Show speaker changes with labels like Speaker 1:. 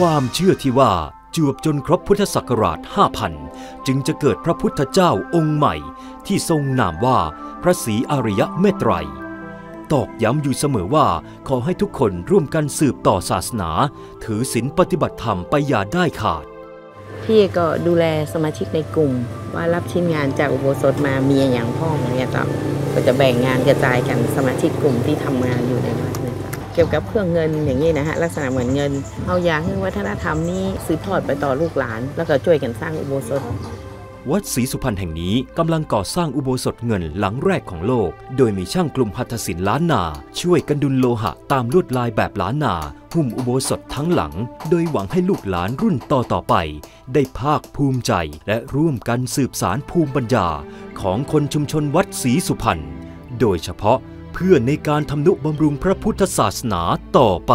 Speaker 1: ความเชื่อที่ว่าจวบจนครบพุทธศักราช 5,000 จึงจะเกิดพระพุทธเจ้าองค์ใหม่ ที่ทรงนามว่าพระศรีอริยะเมตไตรตอกย้ำอยู่เสมอว่าขอให้ทุกคนร่วมกันสืบต่อศาสนา ถือศีลปฏิบัติธรรมไปอย่าได้ขาด
Speaker 2: พี่ก็ดูแลสมาชิกในกลุ่ม ว่ารับชิ้นงานจากอุโบสถมามีอย่างพ่อเงี้ยต่อก็จะแบ่งงานกระจายกันสมาชิกกลุ่มที่ทำงานอยู่ในวัด เกี่ยวกับเครื่องเงินอย่างนี้นะฮะลักษณะเหมือนเงินเอาอยากให้วัฒนธรรมนี้สืบทอดไปต่อลูกหลาน แล้วก็ช่วยกันสร้างอุโบสถ
Speaker 1: วัดศรีสุพรรณแห่งนี้กำลังก่อสร้างอุโบสถเงินหลังแรกของโลก โดยมีช่างกลุ่มหัตถศิลป์ล้านนา ช่วยกันดุลโลหะตามลวดลายแบบล้านนาหุ้มอุโบสถทั้งหลัง โดยหวังให้ลูกหลานรุ่นต่อต่อไป ได้ภาคภูมิใจและร่วมกันสืบสารภูมิปัญญา ของคนชุมชนวัดศรีสุพรรณ โดยเฉพาะเพื่อในการทำนุบำรุงพระพุทธศาสนาต่อไป